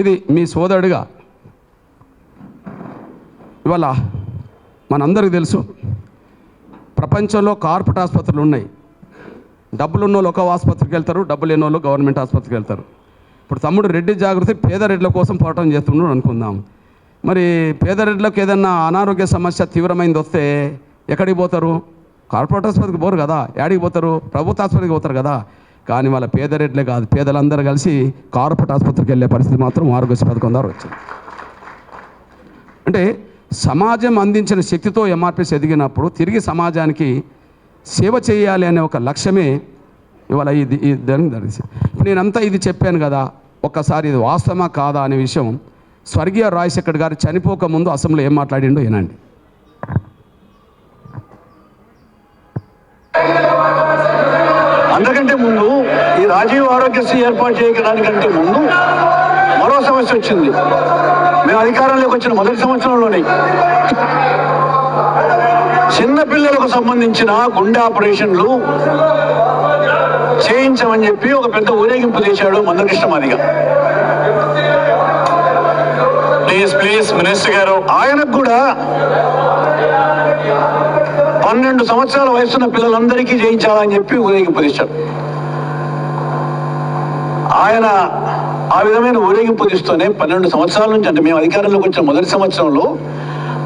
ఇది మీ సోదరుడిగా. ఇవాళ మనందరికీ తెలుసు ప్రపంచంలో కార్పొరేట్ ఆసుపత్రులు ఉన్నాయి. డబ్బులు ఉన్న వాళ్ళు ఒక ఆసుపత్రికి వెళ్తారు డబ్బులు లేని వాళ్ళు గవర్నమెంట్ ఆసుపత్రికి వెళ్తారు. ఇప్పుడు తమ్ముడు రెడ్డి జాగృతి పేద రెడ్ల కోసం పోరాటం చేస్తున్నాడు అనుకుందాం. మరి పేద రెడ్లకు ఏదన్నా అనారోగ్య సమస్య తీవ్రమైంది వస్తే ఎక్కడికి పోతారు? కార్పొరేట్ ఆసుపత్రికి పోరు కదా యాడికి పోతారు? ప్రభుత్వ ఆసుపత్రికి పోతారు కదా. కానీ వాళ్ళ పేదరెడ్లే కాదు పేదలందరూ కలిసి కార్పొరేట్ ఆసుపత్రికి వెళ్ళే పరిస్థితి మాత్రం ఆరోగ్య పథకం ద్వారా వచ్చింది. అంటే సమాజం అందించిన శక్తితో ఎంఆర్పిఎస్ ఎదిగినప్పుడు తిరిగి సమాజానికి సేవ చేయాలి అనే ఒక లక్ష్యమే ఇవాళ ఇది ఈ జరిగింది ఇప్పుడు నేనంతా ఇది చెప్పాను కదా ఒక్కసారి ఇది వాస్తవమా కాదా అనే విషయం స్వర్గీయ రాజశేఖర్ గారు చనిపోక ముందు అసెంబ్లీలో ఏం మాట్లాడిండో వినండి. రాజీవ్ ఆరోగ్యశ్రీ ఏర్పాటు చేయడానికంటే ముందు మరో సమస్య వచ్చింది. మేము అధికారంలోకి వచ్చిన మొదటి సంవత్సరంలోనే చిన్న పిల్లలకు సంబంధించిన గుండె ఆపరేషన్లు చేయించమని చెప్పి ఒక పెద్ద ఊరేగింపు చేశాడు Manda Krishna Madiga. Please please minister గారు. ఆయనకు కూడా పన్నెండు సంవత్సరాల వయసున్న పిల్లలందరికీ చేయించాలని చెప్పి ఊరేగింపు తీశాడు ఆయన ఆ విధమైన ఊరేగింపు తీస్తూనే పన్నెండు సంవత్సరాల నుంచి అంటే మేము అధికారంలోకి వచ్చిన మొదటి సంవత్సరంలో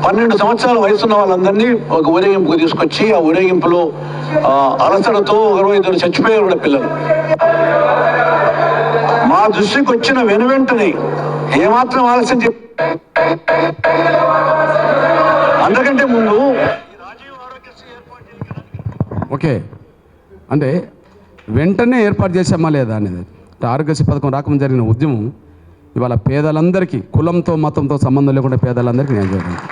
పన్నెండు సంవత్సరాల వయసున్న వాళ్ళందరినీ ఒక ఊరేగింపుకు తీసుకొచ్చి ఆ ఊరేగింపులో అలసటతో ఒకరు ఇద్దరు చచ్చిపోయారు కూడా పిల్లలు. మా దృష్టికి వచ్చిన వెను వెంటనే ఏమాత్రం ఆలస్యం చెప్పి అందుకంటే ముందు ఓకే. అంటే వెంటనే ఏర్పాటు చేసామా లేదా అనేది. ఆరోగ్యశ్రీ పథకం రాకముందు జరిగిన ఉద్యమం ఇవాళ పేదలందరికీ కులంతో మతంతో సంబంధం లేకుండా పేదలందరికీ నేను జరిగింది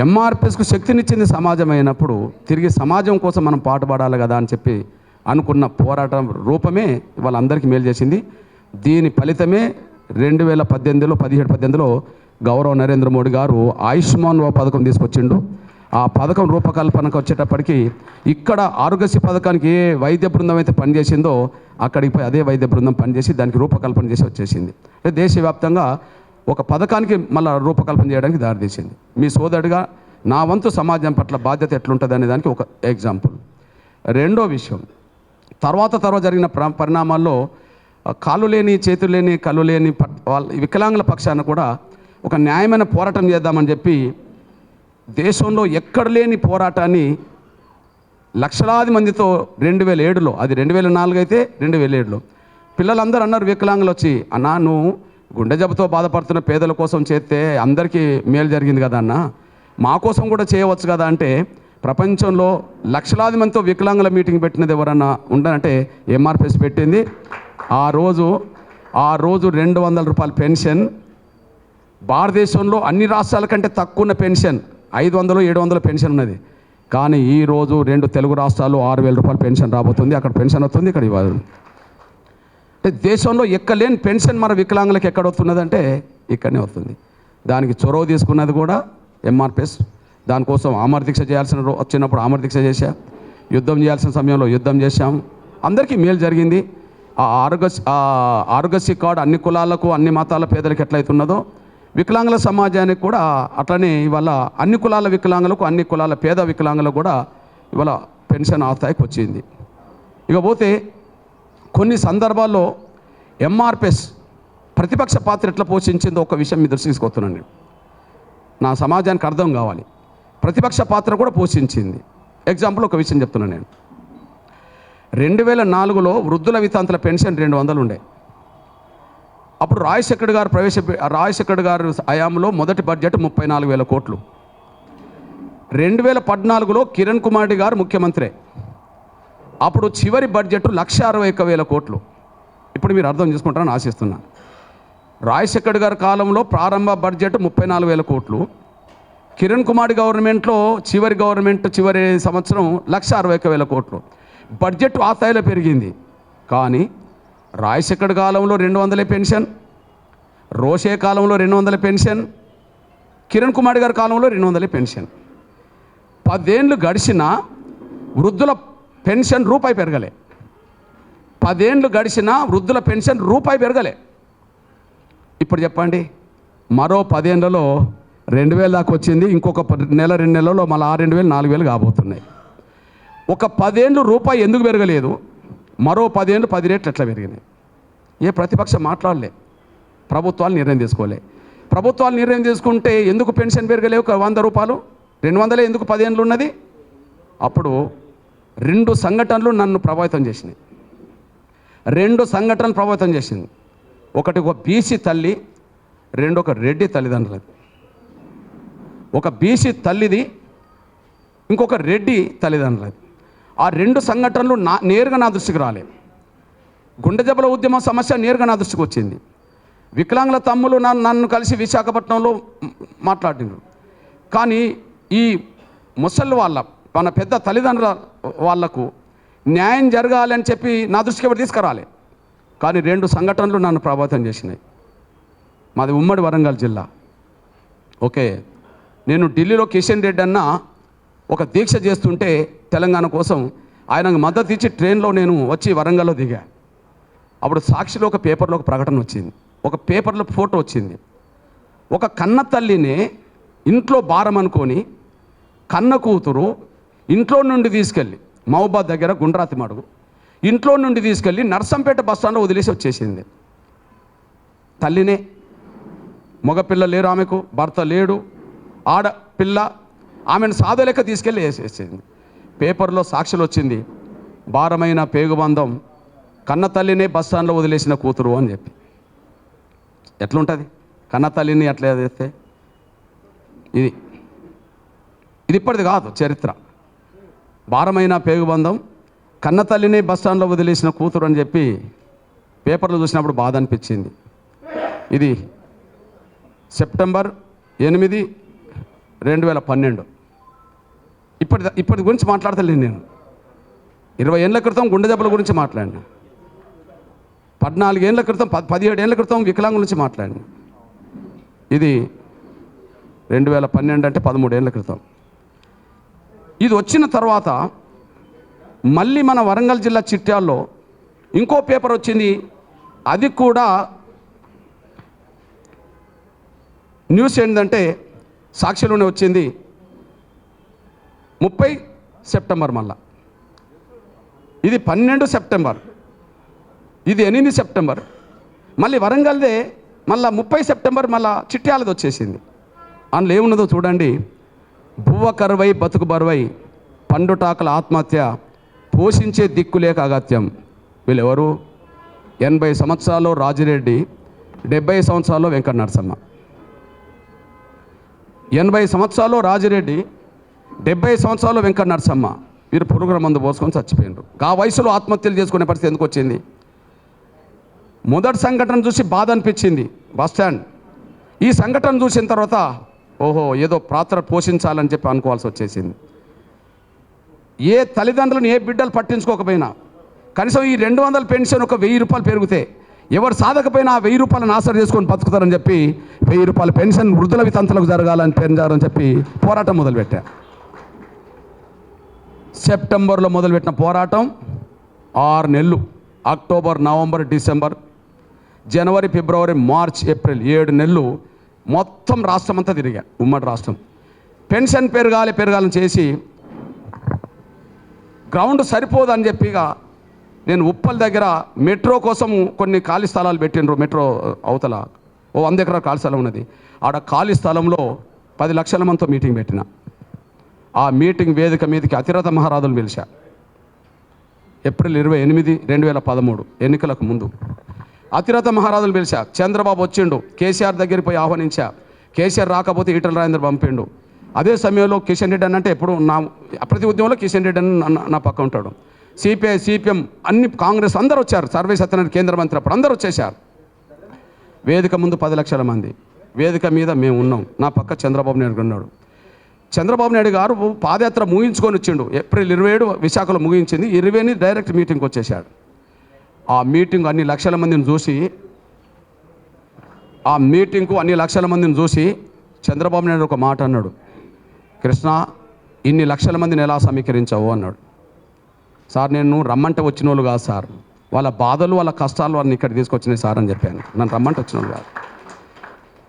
ఎంఆర్పిఎస్కు శక్తినిచ్చింది సమాజం అయినప్పుడు తిరిగి సమాజం కోసం మనం పాటుపడాలి కదా అని చెప్పి అనుకున్న పోరాటం రూపమే ఇవాళ అందరికీ మేలు చేసింది. దీని ఫలితమే రెండు వేల పద్దెనిమిదిలో పదిహేడు పద్దెనిమిదిలో గౌరవ నరేంద్ర మోడీ గారు ఆయుష్మాన్ ఓ పథకం తీసుకొచ్చిండు. ఆ పథకం రూపకల్పనకు వచ్చేటప్పటికి ఇక్కడ ఆరోగ్యశ్రీ పథకానికి ఏ వైద్య బృందం అయితే పనిచేసిందో అక్కడికి పోయి అదే వైద్య బృందం పనిచేసి దానికి రూపకల్పన చేసి వచ్చేసింది. దేశవ్యాప్తంగా ఒక పథకానికి మళ్ళీ రూపకల్పన చేయడానికి దారితీసింది. మీ సోదరుడిగా నా వంతు సమాజం పట్ల బాధ్యత ఎట్లుంటుంది అనే దానికి ఒక ఎగ్జాంపుల్ రెండో విషయం తర్వాత తర్వాత జరిగిన ప్ర పరిణామాల్లో కాళ్ళు లేని చేతులు లేని కళ్ళు లేని వాళ్ళ వికలాంగుల పక్షాన కూడా ఒక న్యాయమైన పోరాటం చేద్దామని చెప్పి దేశంలో ఎక్కడ లేని పోరాటాన్ని లక్షలాది మందితో రెండు వేల ఏడులో అది రెండు వేల నాలుగు అయితే రెండు వేల ఏడులో పిల్లలందరూ అన్నారు వికలాంగులు వచ్చి అన్నా నువ్వు గుండె జబ్బుతో బాధపడుతున్న పేదల కోసం చేస్తే అందరికీ మేలు జరిగింది కదా అన్న. మా కోసం కూడా చేయవచ్చు కదా అంటే ప్రపంచంలో లక్షలాది మందితో వికలాంగుల మీటింగ్ పెట్టినది ఎవరన్నా ఉండనంటే ఎంఆర్పిఎస్ పెట్టింది. ఆ రోజు ఆ రోజు రెండు వందల రూపాయల పెన్షన్. భారతదేశంలో అన్ని రాష్ట్రాల కంటే తక్కువ ఉన్న పెన్షన్. ఐదు వందలు ఏడు వందల పెన్షన్ ఉన్నది. కానీ ఈ రోజు రెండు తెలుగు రాష్ట్రాల్లో ఆరు వేల రూపాయలు పెన్షన్ రాబోతుంది. అక్కడ పెన్షన్ వస్తుంది ఇక్కడ ఇవ్వదు అంటే దేశంలో ఎక్కలేని పెన్షన్ మన వికలాంగులకు ఎక్కడ వస్తున్నదంటే ఇక్కడనే వస్తుంది. దానికి చొరవ తీసుకున్నది కూడా ఎంఆర్పిఎస్ దానికోసం ఆమర దీక్ష చేయాల్సిన రో- వచ్చినప్పుడు ఆమర దీక్ష చేశా. యుద్ధం చేయాల్సిన సమయంలో యుద్ధం చేశాం. అందరికీ మేలు జరిగింది. ఆ ఆరోగ్య ఆ ఆరోగ్యశ్రీ కార్డు అన్ని కులాలకు అన్ని మతాల పేదలకు ఎట్లయితున్నదో వికలాంగుల సమాజానికి కూడా అట్లనే ఇవాళ అన్ని కులాల వికలాంగులకు అన్ని కులాల పేద వికలాంగులకు కూడా ఇవాళ పెన్షన్ ఆ స్థాయికి వచ్చింది. ఇకపోతే కొన్ని సందర్భాల్లో ఎంఆర్పిఎస్ ప్రతిపక్ష పాత్ర ఎట్లా పోషించిందో ఒక విషయం మీ దృష్టి తీసుకొస్తున్నాను నేను. నా సమాజానికి అర్థం కావాలి. ప్రతిపక్ష పాత్ర కూడా పోషించింది. ఎగ్జాంపుల్ ఒక విషయం చెప్తున్నాను నేను. రెండు వేల నాలుగులో వృద్ధుల వితాంతుల పెన్షన్ రెండు వందలు ఉండే. అప్పుడు రాజశేఖర్ గారు ప్రవేశ రాజశేఖర్ గారు హయాంలో మొదటి బడ్జెట్ ముప్పై నాలుగు వేల కోట్లు. రెండు వేల పద్నాలుగులో కిరణ్ కుమార్ రెడ్డి గారు ముఖ్యమంత్రి. అప్పుడు చివరి బడ్జెట్ లక్ష అరవై ఒక్క వేల కోట్లు. ఇప్పుడు మీరు అర్థం చేసుకుంటారని ఆశిస్తున్నాను రాజశేఖర్ గారి కాలంలో ప్రారంభ బడ్జెట్ ముప్పై నాలుగు వేల కోట్లు. కిరణ్ కుమార్ గవర్నమెంట్లో చివరి గవర్నమెంట్ చివరి సంవత్సరం లక్ష అరవై ఒక్క వేల కోట్లు. బడ్జెట్ ఆ స్థాయిలో పెరిగింది. కానీ రాజశేఖర్ కాలంలో రెండు వందలే పెన్షన్ రోషే కాలంలో రెండు వందల పెన్షన్ కిరణ్ కుమార్ గారి కాలంలో రెండు వందలే పెన్షన్. పదేండ్లు గడిచినా వృద్ధుల పెన్షన్ రూపాయి పెరగలే. పదేండ్లు గడిచినా వృద్ధుల పెన్షన్ రూపాయి పెరగలే. ఇప్పుడు చెప్పండి మరో పదేళ్ళలో రెండు వేల దాకా వచ్చింది ఇంకొక నెల రెండు నెలల్లో మళ్ళీ ఆ రెండు వేలు నాలుగు వేలు కాబోతున్నాయి. ఒక పదేళ్ళు రూపాయి ఎందుకు పెరగలేదు? మరో పదిహేను పది రేట్లు ఎట్లా పెరిగినాయి? ఏ ప్రతిపక్షం మాట్లాడలే. ప్రభుత్వాలు నిర్ణయం తీసుకోలే. ప్రభుత్వాలు నిర్ణయం తీసుకుంటే ఎందుకు పెన్షన్ పెరగలేవు? ఒక వంద రూపాయలు? రెండు వందలే ఎందుకు పదిహేనులు ఉన్నది? అప్పుడు రెండు సంఘటనలు నన్ను ప్రభావితం చేసినాయి. రెండు సంఘటనలు ప్రభావితం చేసింది. ఒకటి ఒక బీసీ తల్లి రెండు ఒక రెడ్డి తల్లిదండ్రులది. ఒక బీసీ తల్లిది ఇంకొక రెడ్డి తల్లిదండ్రులది. ఆ రెండు సంఘటనలు నా నేరుగా నా దృష్టికి రాలే. గుండె జబ్బల ఉద్యమం సమస్య నేరుగా నా దృష్టికి వచ్చింది. వికలాంగుల తమ్ములు నన్ను నన్ను కలిసి విశాఖపట్నంలో మాట్లాడినారు. కానీ ఈ ముసలి వాళ్ళ మన పెద్ద తల్లిదండ్రుల వాళ్ళకు న్యాయం జరగాలని చెప్పి నా దృష్టికి ఎవరు తీసుకురాలే. కానీ రెండు సంఘటనలు నన్ను ప్రభావితం చేసినాయి. మాది ఉమ్మడి వరంగల్ జిల్లా. ఓకే నేను ఢిల్లీలో కిషన్ రెడ్డి అన్న ఒక దీక్ష చేస్తుంటే తెలంగాణ కోసం ఆయనకు మద్దతు ఇచ్చి ట్రైన్లో నేను వచ్చి వరంగల్లో దిగా. అప్పుడు సాక్షిలో ఒక పేపర్లో ఒక ప్రకటన వచ్చింది. ఒక పేపర్లో ఫోటో వచ్చింది. ఒక కన్న తల్లిని ఇంట్లో భారం అనుకొని కన్న కూతురు ఇంట్లో నుండి తీసుకెళ్ళి మహబాద్ దగ్గర గుండ్రాతి మడుగు ఇంట్లో నుండి తీసుకెళ్ళి నర్సంపేట బస్ స్టాండ్లో వదిలేసి వచ్చేసింది. తల్లినే మగపిల్ల లేరు ఆమెకు భర్త లేడు ఆడపిల్ల ఆమెను సాధలేక తీసుకెళ్ళి వేసేసింది. పేపర్లో సాక్షులు వచ్చింది భారమైన పేగుబంధం కన్న తల్లినే బస్ స్టాండ్లో వదిలేసిన కూతురు అని చెప్పి. ఎట్లుంటుంది? కన్న తల్లిని అట్లా చేస్తే ఇది ఇది ఇప్పటిది కాదు చరిత్ర. భారమైన పేగుబంధం కన్న తల్లిని బస్ స్టాండ్లో వదిలేసిన కూతురు అని చెప్పి పేపర్లో చూసినప్పుడు బాధ అనిపించింది. ఇది సెప్టెంబర్ ఎనిమిది రెండు వేల పన్నెండు. ఇప్పటి ఇప్పటి గురించి మాట్లాడతలేను నేను. ఇరవై ఏళ్ళ క్రితం గుండె దెబ్బల గురించి మాట్లాడిన. పద్నాలుగేళ్ళ క్రితం ప పదిహేడు ఏళ్ళ క్రితం వికలాంగుల గురించి మాట్లాడిన. ఇది రెండు వేల పన్నెండు అంటే పదమూడేళ్ళ క్రితం. ఇది వచ్చిన తర్వాత మళ్ళీ మన వరంగల్ జిల్లా చిట్యాల్లో ఇంకో పేపర్ వచ్చింది. అది కూడా న్యూస్ ఏంటంటే సాక్షిలోనే వచ్చింది. ముప్పై సెప్టెంబర్ మళ్ళా. ఇది పన్నెండు సెప్టెంబర్. ఇది ఎనిమిది సెప్టెంబర్. మళ్ళీ వరంగల్దే మళ్ళా ముప్పై సెప్టెంబర్ మళ్ళా చిట్యాలది వచ్చేసింది. అందులో ఏమున్నదో చూడండి. బువ్వ కరువై బతుకు బరువై పండుటాకల ఆత్మహత్య పోషించే దిక్కులేక అగత్యం. వీళ్ళెవరు? ఎనభై సంవత్సరాల్లో రాజిరెడ్డి డెబ్బై సంవత్సరాల్లో వెంకట నరసమ్మ ఎనభై సంవత్సరాల్లో రాజిరెడ్డి డెబ్బై సంవత్సరాలు వెంకట నరసమ్మ వీరు పురుగుల మందు పోసుకొని చచ్చిపోయినారు. ఆ వయసులో ఆత్మహత్యలు చేసుకునే పరిస్థితి ఎందుకు వచ్చింది? మొదటి సంఘటన చూసి బాధ అనిపించింది. Bus stand. ఈ సంఘటన చూసిన తర్వాత ఓహో ఏదో పాత్ర పోషించాలని చెప్పి అనుకోవాల్సి వచ్చేసింది. ఏ తల్లిదండ్రులను ఏ బిడ్డలు పట్టించుకోకపోయినా కనీసం ఈ రెండు వందల పెన్షన్ ఒక వెయ్యి రూపాయలు పెరిగితే ఎవరు సాధకపోయినా ఆ వెయ్యి రూపాయలను ఆసరి చేసుకొని బతుకుతారని చెప్పి వెయ్యి రూపాయల పెన్షన్ వృద్ధుల వితంతులకు జరగాలని పెంచారని చెప్పి పోరాటం మొదలుపెట్టారు సెప్టెంబర్లో మొదలుపెట్టిన పోరాటం ఆరు నెలలు. అక్టోబర్ నవంబర్ డిసెంబర్ జనవరి ఫిబ్రవరి మార్చ్ ఏప్రిల్ ఏడు నెలలు మొత్తం రాష్ట్రం అంతా తిరిగా ఉమ్మడి రాష్ట్రం. పెన్షన్ పెరగాలి పెరగాలని చేసి గ్రౌండ్ సరిపోదు అని నేను ఉప్పల్ దగ్గర మెట్రో కోసం కొన్ని ఖాళీ స్థలాలు పెట్టిండ్రు. మెట్రో అవతల ఓ వంద ఎకరాల ఖాళీ స్థలం ఉన్నది. ఆడ ఖాళీ స్థలంలో పది లక్షల మందితో మీటింగ్ పెట్టిన. ఆ మీటింగ్ వేదిక మీదకి అతిరథ మహారాజులు పిలిచా. ఏప్రిల్ ఇరవై ఎనిమిది రెండు వేల పదమూడు ఎన్నికలకు ముందు. అతిరథ మహారాజులు పిలిచా. చంద్రబాబు వచ్చిండు. కేసీఆర్ దగ్గరికి పోయి ఆహ్వానించా. కేసీఆర్ రాకపోతే ఈటల రాజేంద్ర పంపిండు. అదే సమయంలో కిషన్ రెడ్డి అని అంటే ఎప్పుడు నా ప్రతి ఉద్యమంలో కిషన్ రెడ్డి అని నా- పక్క ఉంటాడు. సిపిఐ సిపిఎం అన్ని కాంగ్రెస్ అందరూ వచ్చారు. సర్వే సత్యనారాయణ కేంద్ర మంత్రి అప్పుడు అందరూ వచ్చేసారు వేదిక ముందు పది లక్షల మంది. వేదిక మీద మేము ఉన్నాం. నా పక్క చంద్రబాబు నాయుడు ఉన్నాడు. చంద్రబాబు నాయుడు గారు పాదయాత్ర ముగించుకొని వచ్చిండు. ఏప్రిల్ ఇరవై ఏడు విశాఖలో ముగించింది. ఇరవైని డైరెక్ట్ మీటింగ్కి వచ్చేసాడు ఆ మీటింగ్ అన్ని లక్షల మందిని చూసి ఆ మీటింగ్కు అన్ని లక్షల మందిని చూసి చంద్రబాబు నాయుడు ఒక మాట అన్నాడు. కృష్ణ ఇన్ని లక్షల మందిని ఎలా సమీకరించావు? అన్నాడు. సార్ నేను రమ్మంటే వచ్చిన వాళ్ళు కాదు సార్. వాళ్ళ బాధలు వాళ్ళ కష్టాలు వాళ్ళని ఇక్కడ తీసుకొచ్చినాయి సార్ అని చెప్పాను. నన్ను రమ్మంటే వచ్చిన వాళ్ళు కాదు.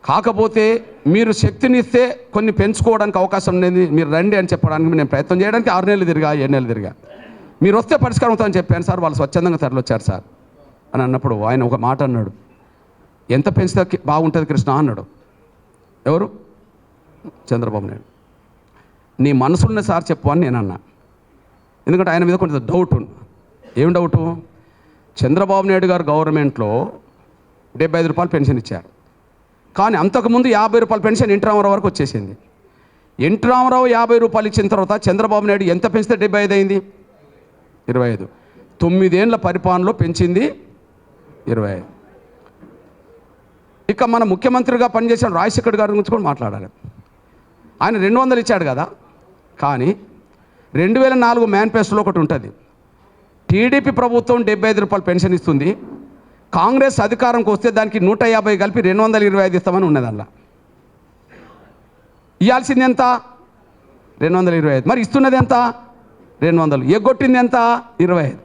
కాకపోతే మీరు శక్తినిస్తే కొన్ని పెంచుకోవడానికి అవకాశం ఉంది మీరు రండి అని చెప్పడానికి నేను ప్రయత్నం చేయడానికి ఆరు నెలలు తిరిగా ఏడు నెలలు తిరిగా. మీరు వస్తే పరిష్కారం అవుతుందని చెప్పాను సార్. వాళ్ళు స్వచ్ఛందంగా తరలొచ్చారు సార్ అని అన్నప్పుడు ఆయన ఒక మాట అన్నాడు. ఎంత పెంచితే బాగుంటుంది కృష్ణ అన్నాడు. ఎవరు? చంద్రబాబు నాయుడు. నీ మనసున్న సార్ చెప్పు అని నేను అన్నా. ఎందుకంటే ఆయన మీద కొంచెం డౌట్ ఉంది ఏం డౌటు చంద్రబాబు నాయుడు గారు గవర్నమెంట్లో డెబ్బై ఐదు రూపాయలు పెన్షన్ ఇచ్చారు. కానీ అంతకుముందు యాభై రూపాయల పెన్షన్ ఎన్టీ రామారావు వరకు వచ్చేసింది. ఎన్టీ రామారావు యాభై రూపాయలు ఇచ్చిన తర్వాత చంద్రబాబు నాయుడు ఎంత పెంచితే డెబ్బై ఐదు అయింది? ఇరవై ఐదు. తొమ్మిదేళ్ళ పరిపాలనలో పెంచింది ఇరవై ఐదు. ఇక మన ముఖ్యమంత్రిగా పనిచేసిన రాజశేఖర్ గారి గురించి కూడా మాట్లాడాలి. ఆయన రెండు వందలు ఇచ్చాడు కదా. కానీ రెండు వేల నాలుగు మేనిఫెస్టోలో ఒకటి ఉంటుంది. టీడీపీ ప్రభుత్వం డెబ్బై ఐదు రూపాయలు పెన్షన్ ఇస్తుంది. కాంగ్రెస్ అధికారంకి వస్తే దానికి నూట యాభై కలిపి రెండు వందల ఇరవై ఐదు ఇస్తామని ఉన్నది అందులో ఇవ్వాల్సింది ఎంత? రెండు వందల ఇరవై ఐదు. మరి ఇస్తున్నది ఎంత? రెండు వందలు. ఎగ్గొట్టింది ఎంత? ఇరవై ఐదు.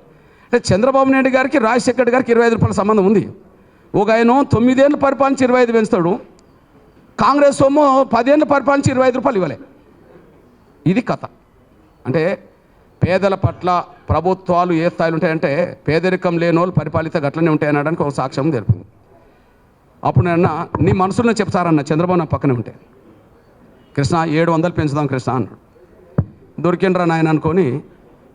అంటే చంద్రబాబు నాయుడు గారికి రాజశేఖర్ గారికి ఇరవై ఐదు రూపాయల సంబంధం ఉంది. ఒక ఆయన తొమ్మిదేళ్ళు పరిపాలించి ఇరవై ఐదు పెంచుతాడు. కాంగ్రెస్ సొమ్ము పదేళ్ళు పరిపాలించి ఇరవై ఐదు రూపాయలు ఇవ్వలే. ఇది కథ. అంటే పేదల పట్ల ప్రభుత్వాలు ఏ స్థాయిలో ఉంటాయంటే పేదరికం లేని వాళ్ళు పరిపాలిత గట్లనే ఉంటాయనడానికి ఒక సాక్ష్యం తెలిపింది. అప్పుడు నేను నీ మనసులో చెప్తారన్న చంద్రబాబు నా పక్కనే ఉంటే. కృష్ణ ఏడు వందలు పెంచుదాం కృష్ణ అన్నాడు. దొరికిండ్రా నాయన అనుకొని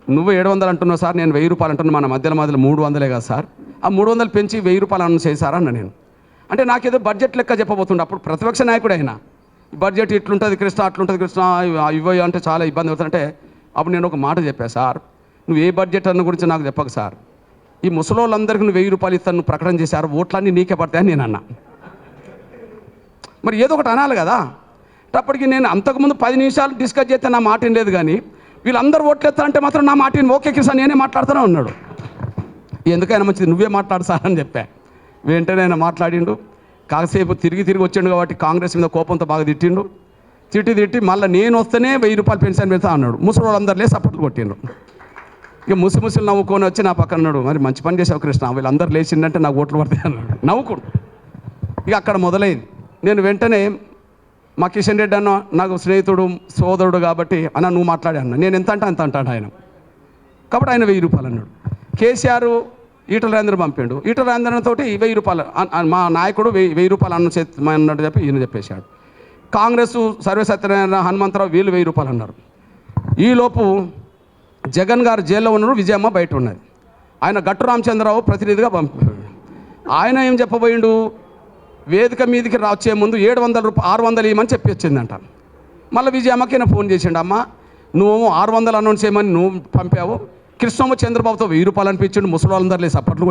నువ్వు ఏడు వందలు అంటున్నావు సార్ నేను వెయ్యి రూపాయలు అంటున్నా మన మధ్యలో మధ్యలో మూడు వందలే కదా సార్. ఆ మూడు వందలు పెంచి వెయ్యి రూపాయలు అన్న చేశారా అన్న నేను. అంటే నాకేదో బడ్జెట్ లెక్క చెప్పబోతుండే అప్పుడు ప్రతిపక్ష నాయకుడు అయినా. బడ్జెట్ ఇట్లుంటుంది కృష్ణ అట్లుంటుంది కృష్ణ ఇవ్వ అంటే చాలా ఇబ్బంది అవుతుందంటే అప్పుడు నేను ఒక మాట చెప్పా సార్ నువ్వు ఏ బడ్జెట్ అన్న గురించి నాకు చెప్పకు సార్. ఈ ముసలోళ్ళందరికీ నువ్వు వెయ్యి రూపాయలు ఇస్తాను నువ్వు ప్రకటన చేశారు ఓట్లన్నీ నీకే పడతాయని నేను అన్నా. మరి ఏదో ఒకటి అనాలి కదా. అప్పటికి నేను అంతకుముందు పది నిమిషాలు డిస్కస్ చేస్తే నా మాట లేదు కానీ వీళ్ళందరూ ఓట్లు ఎత్తారంటే మాత్రం నా మాట ఓకే కిసాన్ నేనే మాట్లాడుతూనే ఉన్నాడు. ఎందుకైనా మంచిది నువ్వే మాట్లాడు సార్ అని చెప్పా. వెంటనే ఆయన మాట్లాడిండు. కాసేపు తిరిగి తిరిగి వచ్చిండు కాబట్టి కాంగ్రెస్ మీద కోపంతో బాగా తిట్టిండు. తిట్టి తిట్టి మళ్ళీ నేను వస్తేనే వెయ్యి రూపాయలు పెన్షన్ పెడతా అన్నాడు. ముసలి వాళ్ళందరూ లేసి సపోర్ట్లు కొట్టిండు ఇక ముసి ముసలు నవ్వుకొని వచ్చి నా పక్కన అన్నాడు మరి మంచి పని చేసావు కృష్ణ. వీళ్ళందరూ లేచిండంటే నాకు ఓట్లు పడతాయి అన్నాడు. నవ్వుకుండు. ఇక అక్కడ మొదలైంది. నేను వెంటనే మా కిషన్ రెడ్డి అన్న నాకు స్నేహితుడు సోదరుడు కాబట్టి అన్న నువ్వు మాట్లాడే అన్న. నేను ఎంత అంటే అంత అంటాడు ఆయన. కాబట్టి ఆయన వెయ్యి రూపాయలు అన్నాడు. కేసీఆర్ ఈటల రాజేంద్ర పంపిండు. ఈటల రాజేంద్ర తోటి వెయ్యి రూపాయలు మా నాయకుడు వెయ్యి వెయ్యి రూపాయలు అన్న చేతి అన్నట్టు చెప్పి ఈయన చెప్పేశాడు. కాంగ్రెస్ సర్వసత్యనారాయణ హనుమంతరావు వీళ్ళు వెయ్యి రూపాయలు అన్నారు. ఈలోపు జగన్ గారు జైల్లో ఉన్నారు విజయమ్మ బయట ఉన్నది. ఆయన గట్టు రామచంద్రరావు ప్రతినిధిగా పంపాడు ఆయన ఏం చెప్పబోయిండు? వేదిక మీదకి వచ్చే ముందు ఏడు వందల రూపాయలు ఆరు వందలు ఇవ్వమని చెప్పి వచ్చిందంట. మళ్ళీ విజయమ్మకి నేను ఫోన్ చేసిండు అమ్మ నువ్వు ఆరు వందలు అనౌన్స్ చేయమని నువ్వు పంపావు. కృష్ణమ్మ చంద్రబాబుతో వెయ్యి రూపాయలు అనిపించిండు ముసలి వాళ్ళందరూ లేసి సప్పట్లు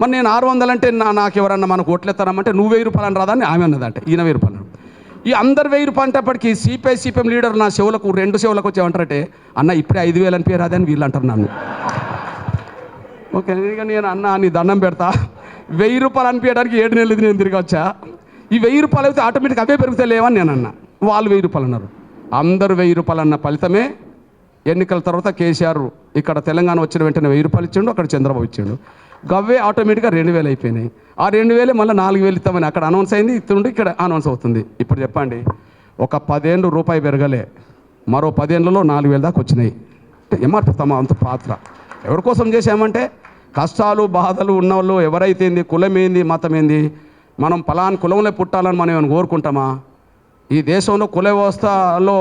మరి నేను ఆరు వందలు అంటే నా నాకు ఎవరన్నా మనకు ఓట్లెత్తారమ్మంటే నువ్వు వెయ్యి రూపాయలు అని రాదని ఆమె అన్నదంటే. ఈయన వెయ్యి రూపాయలు ఈ అందరు వెయ్యి రూపాయలు అంటేప్పటికి సిపిఐ సిపిఎం లీడర్ నా చెవులకు రెండు చెవులకు వచ్చేమంటారంటే అన్న ఇప్పుడే ఐదు వేలు అనిపించారు అని వీళ్ళు అంటారు నన్ను. ఓకే నేను అన్న నీ దండం పెడతా. వెయ్యి రూపాయలు అనిపించడానికి ఏడు నెలలు నేను తిరిగి వచ్చా. ఈ వెయ్యి రూపాయలు అయితే ఆటోమేటిక్ అవే పెరుగుతాయి లేవని నేను అన్న. వాళ్ళు వెయ్యి రూపాయలు అన్నారు. అందరు వెయ్యి రూపాయలు అన్న ఫలితమే. ఎన్నికల తర్వాత కేసీఆర్ ఇక్కడ తెలంగాణ వచ్చిన వెంటనే వెయ్యి రూపాయలు ఇచ్చిండు అక్కడ చంద్రబాబు ఇచ్చిండు. గవ్వే ఆటోమేటిక్గా రెండు వేలు అయిపోయినాయి. ఆ రెండు వేలే మళ్ళీ నాలుగు వేలు ఇస్తామని అక్కడ అనౌన్స్ అయింది. ఇస్తుండే ఇక్కడ అనౌన్స్ అవుతుంది. ఇప్పుడు చెప్పండి ఒక పదేళ్ళు రూపాయి పెరగలే మరో పదేళ్ళలో నాలుగు వేల దాకా వచ్చినాయి. అంటే ఎంఆర్పి తమ అంత పాత్ర. ఎవరి కోసం చేశామంటే కష్టాలు బాధలు ఉన్నవాళ్ళు ఎవరైతే ఏంది కులమేంది మతమేంది మనం ఫలాన్ కులంలో పుట్టాలని మనం ఏమైనా కోరుకుంటామా? ఈ దేశంలో కుల వ్యవస్థలో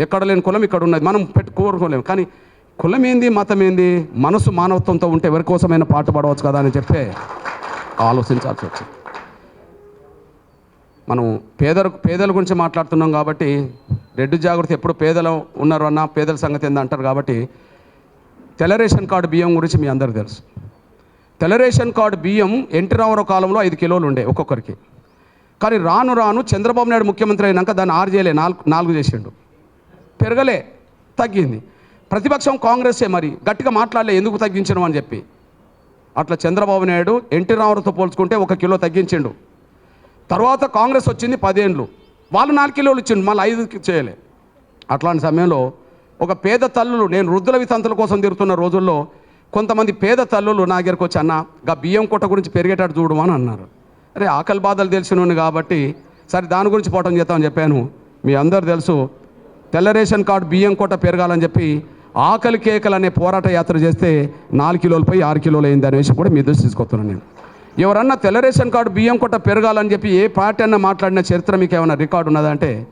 ఎక్కడ లేని కులం ఇక్కడ ఉన్నది. మనం పెట్టు కోరుకోలేము. కానీ కులం ఏంది మతం ఏంది మనసు మానవత్వంతో ఉంటే ఎవరి కోసమైనా పాటు పడవచ్చు కదా అని చెప్పే ఆలోచించాల్సి వచ్చింది. మనం పేదల పేదల గురించి మాట్లాడుతున్నాం కాబట్టి రెడ్డి జాగ్రత్త ఎప్పుడు పేదలు ఉన్నారు అన్న పేదల సంగతి ఏందంటారు కాబట్టి తెల్ల రేషన్ కార్డు బియ్యం గురించి మీ అందరికీ తెలుసు. తెల్ల రేషన్ కార్డు బియ్యం ఎన్టీ రామారావు కాలంలో ఐదు కిలోలు ఉండే ఒక్కొక్కరికి. కానీ రాను రాను చంద్రబాబు నాయుడు ముఖ్యమంత్రి అయినాక దాన్ని ఆరు చేయలే నాలుగు నాలుగు చేసిండు. పెరగలే తగ్గింది. ప్రతిపక్షం కాంగ్రెసే మరి. గట్టిగా మాట్లాడలే ఎందుకు తగ్గించడం అని చెప్పి. అట్లా చంద్రబాబు నాయుడు ఎన్టీ రామారావుతో పోల్చుకుంటే ఒక కిలో తగ్గించిండు. తర్వాత కాంగ్రెస్ వచ్చింది పదేండ్లు. వాళ్ళు నాలుగు కిలోలు ఇచ్చిండు మళ్ళీ ఐదు చేయలే. అట్లాంటి సమయంలో ఒక పేద తల్లులు నేను వృద్ధుల వితంతుల కోసం తిరుగుతున్న రోజుల్లో కొంతమంది పేద తల్లులు నా దగ్గరకు వచ్చి అన్న గా బియ్యం కొట్ట గురించి పెరిగేటట్టు చూడు అని అన్నారు. అరే ఆకలి బాధలు తెలిసినోని కాబట్టి సరే దాని గురించి పోవటం చేద్దామని చెప్పాను. మీ అందరు తెలుసు తెల్ల రేషన్ కార్డు బియ్యం కోట పెరగాలని చెప్పి ఆకలి కేకలు అనే పోరాట యాత్ర చేస్తే నాలుగు కిలోలపై ఆరు కిలోలు అయింది అనే విషయం కూడా మీ దృష్టి తీసుకొస్తున్నాను నేను. ఎవరన్నా తెల్ల రేషన్ కార్డు బియ్యం కొట్ట పెరగాలని చెప్పి ఏ పార్టీ అన్నా మాట్లాడిన చరిత్ర మీకు ఏమైనా రికార్డు ఉన్నదంటే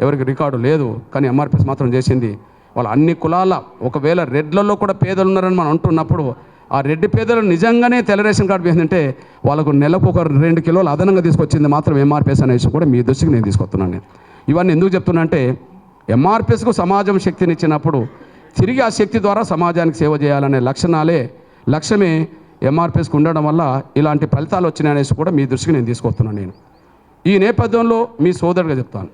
ఎవరికి రికార్డు లేదు. కానీ ఎంఆర్పిఎస్ మాత్రం చేసింది. వాళ్ళ అన్ని కులాల ఒకవేళ రెడ్లలో కూడా పేదలు ఉన్నారని మనం అంటున్నప్పుడు ఆ రెడ్డి పేదలు నిజంగానే తెల్ల రేషన్ కార్డు వేసిందంటే వాళ్ళకు నెలకు ఒక రెండు కిలోలు అదనంగా తీసుకొచ్చింది మాత్రం ఎంఆర్పిఎస్ అనే విషయం కూడా మీ దృష్టికి నేను తీసుకొస్తున్నాను నేను. ఇవన్నీ ఎందుకు చెప్తున్నా అంటే ఎంఆర్పిఎస్కు సమాజం శక్తిని ఇచ్చినప్పుడు తిరిగి ఆ శక్తి ద్వారా సమాజానికి సేవ చేయాలనే లక్షణాలే లక్ష్యమే ఎంఆర్పిఎస్కి ఉండడం వల్ల ఇలాంటి ఫలితాలు వచ్చినాయనేసి కూడా మీ దృష్టికి నేను తీసుకొస్తున్నాను నేను. ఈ నేపథ్యంలో మీ సోదరుడిగా చెప్తాను.